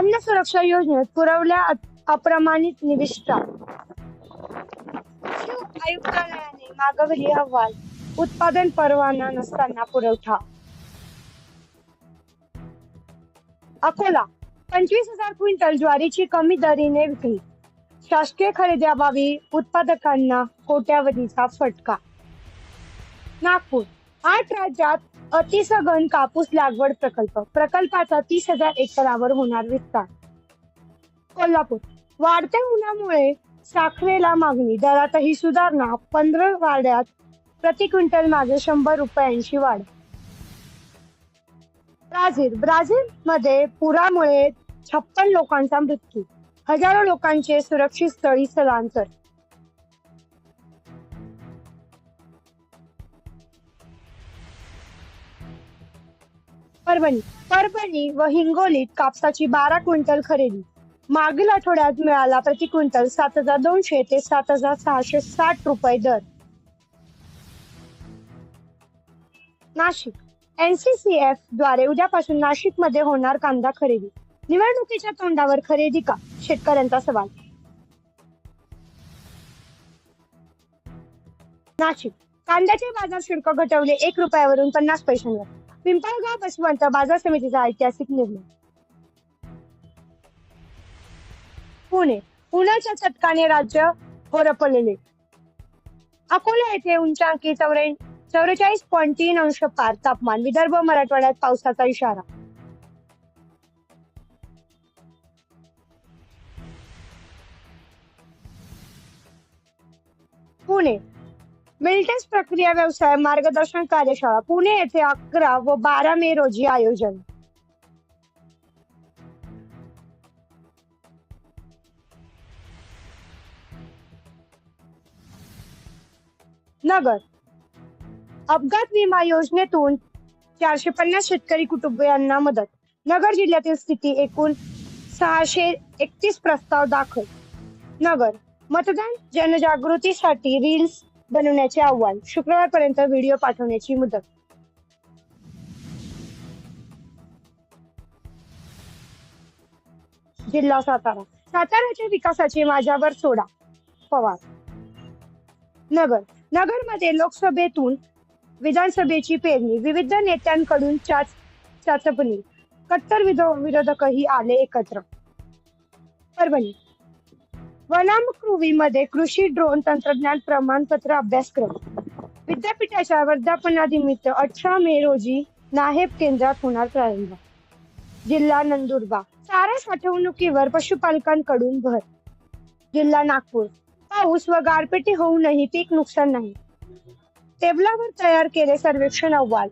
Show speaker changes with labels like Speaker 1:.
Speaker 1: अन्न सुरक्षा योजनेत पुरवल्या अप्रमाणित निविष्ठा आयुक्तालयाने मागवली अहवाल. उत्पादन परवाना नसताना पुरवठा. अकोला. पंचवीस हजार क्विंटल ज्वारीची कमी दरीने विक्री. शासकीय खरेदीअभावी उत्पादकांना कोट्यावधीचा फटका. नागपूर. आठ राज्यात अतिसघन कापूस लागवड प्रकल्प. प्रकल्पाचा तीस हजार एकरावर होणार विस्तार. कोल्हापूर. वाढत्या उन्हामुळे साखरेला मागणी. दरातही सुधारणा. पंधरा वाड्यात प्रति क्विंटल मागे शंभर रुपयांची वाढ. ब्राझील. ब्राझील मध्ये पुरामुळे छप्पन लोकांचा मृत्यू. हजारो लोकांचे सुरक्षित स्थळी स्थलांतर. परभणी. परभणी व हिंगोलीत कापसाची बारा क्विंटल खरेदी. मागील आठवड्यात मिळाला प्रति क्विंटल सात हजार दोनशे ते सात हजार सहाशे साठ रुपये दर. नाशिक. एनसीसीएफद्वारे उद्यापासून नाशिकमध्ये होणार कांदा खरेदी. निवडणुकीच्या तोंडावर खरेदी का? शेतकऱ्यांचा सवाल. नाशिक. कांद्याचे बाजार शुल्क घटवले एक रुपयावरून पन्नास पैशांवर. पिंपळगाव बसवंत बाजार समितीचा ऐतिहासिक निर्णय. पुणे पुण्याच्या चटकाने राज्य होरपलेले. अकोला येथे उंचांकी चौरे चौवेचाळीस पॉईंट तीन अंश पार तापमान विदर्भ मराठवाड्यात पावसाचा इशारा. पुणे मिल्टेस प्रक्रिया व्यवसाय मार्गदर्शन कार्यशाळा पुणे येथे अकरा व बारा मे रोजी आयोजन. नगर. अपघात विमा योजनेतून चारशे पन्नास शेतकरी कुटुंबियांना मदत. नगर जिल्ह्यातील स्थिती एकूण सहाशे एकतीस प्रस्ताव दाखल. नगर. मतदान जनजागृतीसाठी रील्स बनवण्याचे आव्हान. शुक्रवारपर्यंत व्हिडिओ पाठवण्याची मुदत. जिल्हा सातारा. साताराच्या विकासाचे माझ्यावर सोडा. पवार. नगर. नगरमध्ये लोकसभेतून विधानसभेची पेरणी. विविध नेत्यांकडून चाच चाचपणी. कट्टर विरोधकही आले एकत्र. परभणी. वनामकृवीमध्ये कृषी ड्रोन तंत्रज्ञान प्रमाणपत्र अभ्यासक्रम. विद्यापीठाच्या वर्धापनानिमित्त अठरा मे रोजी नाहेब केंद्रात होणार प्रारंभ. जिल्हा नंदुरबार चारा साठवणुकीवर पशुपालकांकडून भर. जिल्हा नागपूर. पाऊस व गारपेटी होऊनही पीक नुकसान नाही. टेबलावर तयार केले सर्वेक्षण अहवाल.